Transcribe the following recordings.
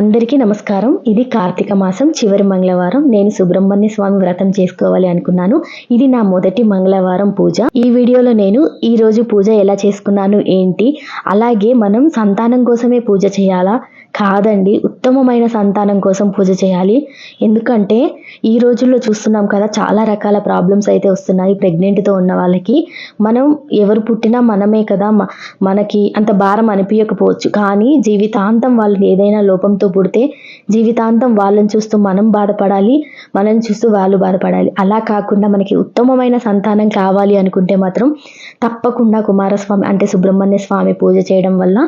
అందరికీ నమస్కారం. ఇది కార్తీక మాసం చివరి మంగళవారం. నేను సుబ్రహ్మణ్య స్వామి వ్రతం చేసుకోవాలి అనుకున్నాను. ఇది నా మొదటి మంగళవారం పూజ. ఈ వీడియోలో నేను ఈ రోజు పూజ ఎలా చేసుకున్నాను ఏంటి? అలాగే మనం సంతానం కోసమే పూజ చేయాలా? కాదండి. ఉత్తమమైన సంతానం కోసం పూజ చేయాలి. ఎందుకంటే ఈ రోజుల్లో చూస్తున్నాం కదా చాలా రకాల ప్రాబ్లమ్స్ అయితే వస్తున్నాయి ప్రెగ్నెంట్తో ఉన్న వాళ్ళకి. మనం ఎవరు పుట్టినా మనమే కదా మనకి అంత భారం అనిపించకపోవచ్చు కానీ జీవితాంతం వాళ్ళకి ఏదైనా లోపంతో పుడితే జీవితాంతం వాళ్ళని చూస్తూ మనం బాధపడాలి మనల్ని చూస్తూ వాళ్ళు బాధపడాలి. అలా కాకుండా మనకి ఉత్తమమైన సంతానం కావాలి అనుకుంటే మాత్రం తప్పకుండా కుమారస్వామి అంటే సుబ్రహ్మణ్య స్వామి పూజ చేయడం వల్ల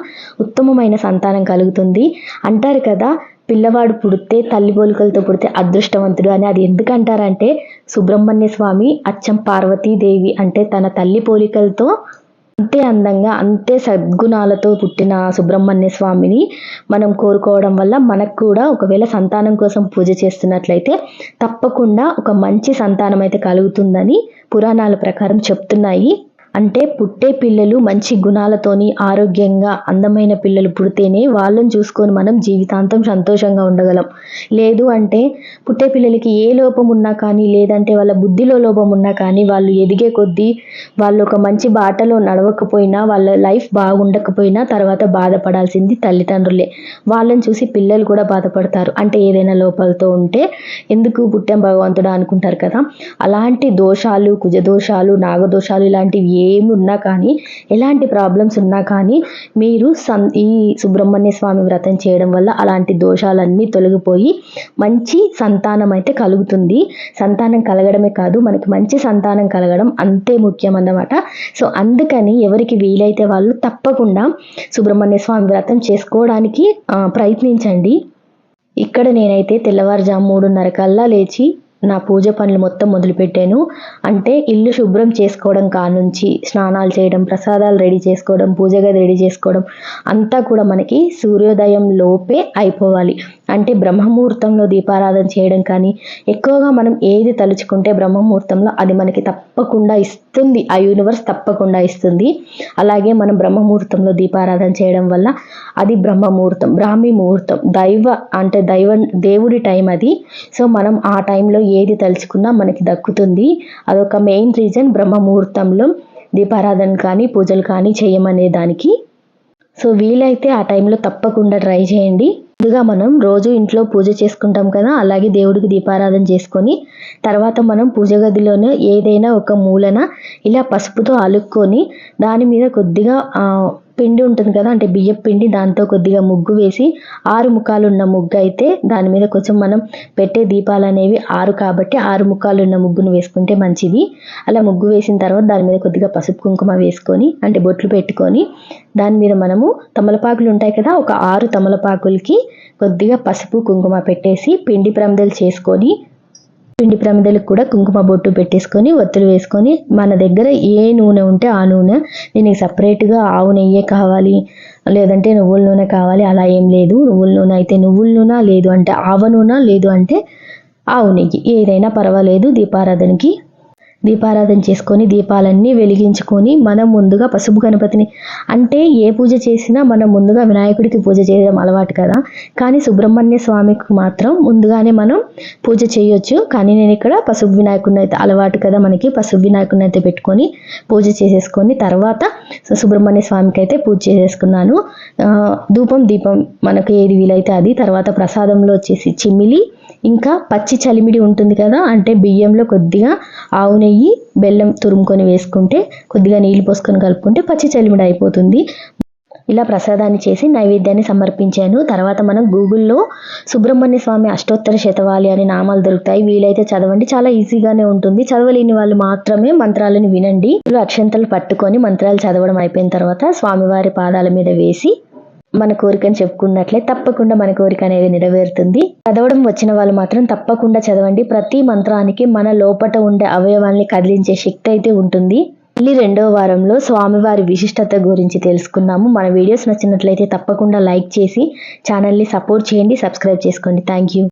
ఉత్తమమైన సంతానం కలుగుతుంది. అంటారు కదా పిల్లవాడు పుడితే తల్లి పోలికలతో పుడితే అదృష్టవంతుడు అని. అది ఎందుకు అంటారంటే సుబ్రహ్మణ్య స్వామి అచ్చం పార్వతీదేవి అంటే తన తల్లి పోలికలతో అంతే అందంగా అంతే సద్గుణాలతో పుట్టిన సుబ్రహ్మణ్య స్వామిని మనం కోరుకోవడం వల్ల మనకు కూడా ఒకవేళ సంతానం కోసం పూజ చేస్తున్నట్లయితే తప్పకుండా ఒక మంచి సంతానం అయితే కలుగుతుందని పురాణాల ప్రకారం చెప్తున్నాయి. అంటే పుట్టే పిల్లలు మంచి గుణాలతోని ఆరోగ్యంగా అందమైన పిల్లలు పుడితేనే వాళ్ళని చూసుకొని మనం జీవితాంతం సంతోషంగా ఉండగలం. లేదు అంటే పుట్టే పిల్లలకి ఏ లోపం ఉన్నా కానీ లేదంటే వాళ్ళ బుద్ధిలో లోపం ఉన్నా కానీ వాళ్ళు ఎదిగే కొద్దీ వాళ్ళు ఒక మంచి బాటలో నడవకపోయినా వాళ్ళ లైఫ్ బాగుండకపోయినా తర్వాత బాధపడాల్సింది తల్లిదండ్రులే. వాళ్ళని చూసి పిల్లలు కూడా బాధపడతారు. అంటే ఏదైనా లోపాలతో ఉంటే ఎందుకు పుట్టాం భగవంతుడా అనుకుంటారు కదా? అలాంటి దోషాలు కుజదోషాలు నాగదోషాలు ఇలాంటివి ఏమి ఉన్నా కానీ ఎలాంటి ప్రాబ్లమ్స్ ఉన్నా కానీ మీరు సం ఈ సుబ్రహ్మణ్య స్వామి వ్రతం చేయడం వల్ల అలాంటి దోషాలన్నీ తొలగిపోయి మంచి సంతానం అయితే కలుగుతుంది. సంతానం కలగడమే కాదు మనకి మంచి సంతానం కలగడం అంతే ముఖ్యం అన్నమాట. సో అందుకని ఎవరికి వీలైతే వాళ్ళు తప్పకుండా సుబ్రహ్మణ్య స్వామి వ్రతం చేసుకోవడానికి ప్రయత్నించండి. ఇక్కడ నేనైతే తెల్లవారుజాము మూడున్నర కల్లా లేచి నా పూజ పనులు మొత్తం మొదలుపెట్టాను. అంటే ఇల్లు శుభ్రం చేసుకోవడం కానుంచి స్నానాలు చేయడం ప్రసాదాలు రెడీ చేసుకోవడం పూజ గది రెడీ చేసుకోవడం అంతా కూడా మనకి సూర్యోదయం లోపే అయిపోవాలి. అంటే బ్రహ్మముహూర్తంలో దీపారాధన చేయడం కానీ ఎక్కువగా మనం ఏది తలుచుకుంటే బ్రహ్మముహూర్తంలో అది మనకి తప్పకుండా ఇస్తుంది. ఆ యూనివర్స్ తప్పకుండా ఇస్తుంది. అలాగే మనం బ్రహ్మముహూర్తంలో దీపారాధన చేయడం వల్ల అది బ్రహ్మముహూర్తం బ్రాహ్మీ ముహూర్తం దైవ అంటే దైవ దేవుడి టైం అది. సో మనం ఆ టైంలో ఏది తలుచుకున్నా మనకి దక్కుతుంది. అదొక మెయిన్ రీజన్ బ్రహ్మ ముహూర్తంలో దీపారాధన కానీ పూజలు కానీ చేయమనే దానికి సో వీలైతే ఆ టైంలో తప్పకుండా ట్రై చేయండి. ముందుగా మనం రోజు ఇంట్లో పూజ చేసుకుంటాం కదా అలాగే దేవుడికి దీపారాధన చేసుకొని తర్వాత మనం పూజ గదిలోనే ఏదైనా ఒక మూలన ఇలా పసుపుతో అలుక్కొని దాని మీద కొద్దిగా ఆ, పిండి ఉంటుంది కదా అంటే బియ్యం పిండి దాంతో కొద్దిగా ముగ్గు వేసి ఆరు ముఖాలు ఉన్న ముగ్గు అయితే దాని మీద కొంచెం మనం పెట్టే దీపాలు అనేవి ఆరు కాబట్టి ఆరు ముఖాలు ఉన్న ముగ్గును వేసుకుంటే మంచిది. అలా ముగ్గు వేసిన తర్వాత దాని మీద కొద్దిగా పసుపు కుంకుమ వేసుకొని అంటే బొట్లు పెట్టుకొని దాని మీద మనము తమలపాకులు ఉంటాయి కదా ఒక ఆరు తమలపాకులకి కొద్దిగా పసుపు కుంకుమ పెట్టేసి పిండి ప్రమదలు చేసుకొని పిండి ప్రమిదలకు కూడా కుంకుమ బొట్టు పెట్టేసుకొని ఒత్తులు వేసుకొని మన దగ్గర ఏ నూనె ఉంటే ఆ నూనె దీనికి సపరేట్గా ఆవు నెయ్యే కావాలి లేదంటే నువ్వుల నూనె కావాలి అలా ఏం లేదు. నువ్వుల నూనె అయితే నువ్వుల నూనె లేదు అంటే ఆవ నూనె లేదు అంటే ఆవు నెయ్యి. ఏదైనా పర్వాలేదు దీపారాధనకి దీపారాధన చేసుకొని దీపాలన్నీ వెలిగించుకొని మనం ముందుగా పసుపు గణపతిని అంటే ఏ పూజ చేసినా మనం ముందుగా వినాయకుడికి పూజ చేయడం అలవాటు కదా. కానీ సుబ్రహ్మణ్య స్వామికి మాత్రం ముందుగానే మనం పూజ చేయొచ్చు. కానీ నేను ఇక్కడ పసుపు వినాయకుడిని అయితే అలవాటు కదా మనకి పసుపు వినాయకుడిని అయితే పెట్టుకొని పూజ చేసేసుకొని తర్వాత సుబ్రహ్మణ్య స్వామికి అయితే పూజ చేసేసుకున్నాను. ధూపం దీపం మనకు ఏది వీలైతే అది. తర్వాత ప్రసాదంలో వచ్చేసి చిమిలి ఇంకా పచ్చి చలిమిడి ఉంటుంది కదా అంటే బియ్యంలో కొద్దిగా ఆవు నెయ్యి బెల్లం తురుముకొని వేసుకుంటే కొద్దిగా నీళ్ళు పోసుకొని కలుపుకుంటే పచ్చి చలిమిడి అయిపోతుంది. ఇలా ప్రసాదాన్ని చేసి నైవేద్యాన్ని సమర్పించాను. తర్వాత మనం గూగుల్లో సుబ్రహ్మణ్య స్వామి అష్టోత్తర శతవాలి అనే నామాలు దొరుకుతాయి. వీలైతే చదవండి. చాలా ఈజీగానే ఉంటుంది. చదవలేని వాళ్ళు మాత్రమే మంత్రాలను వినండి. అక్షంతలు పట్టుకొని మంత్రాలు చదవడం అయిపోయిన తర్వాత స్వామివారి పాదాల మీద వేసి మన కోరికను చెప్పుకున్నట్లే తప్పకుండా మన కోరిక అనేది నెరవేరుతుంది. చదవడం వచ్చిన వాళ్ళు మాత్రం తప్పకుండా చదవండి. ప్రతి మంత్రానికి మన లోపట ఉండే అవయవాల్ని కదిలించే శక్తి అయితే ఉంటుంది. మళ్ళీ రెండవ వారంలో స్వామివారి విశిష్టత గురించి తెలుసుకుందాము. మన వీడియోస్ నచ్చినట్లయితే తప్పకుండా లైక్ చేసి ఛానల్ని సపోర్ట్ చేయండి సబ్స్క్రైబ్ చేసుకోండి. Thank you.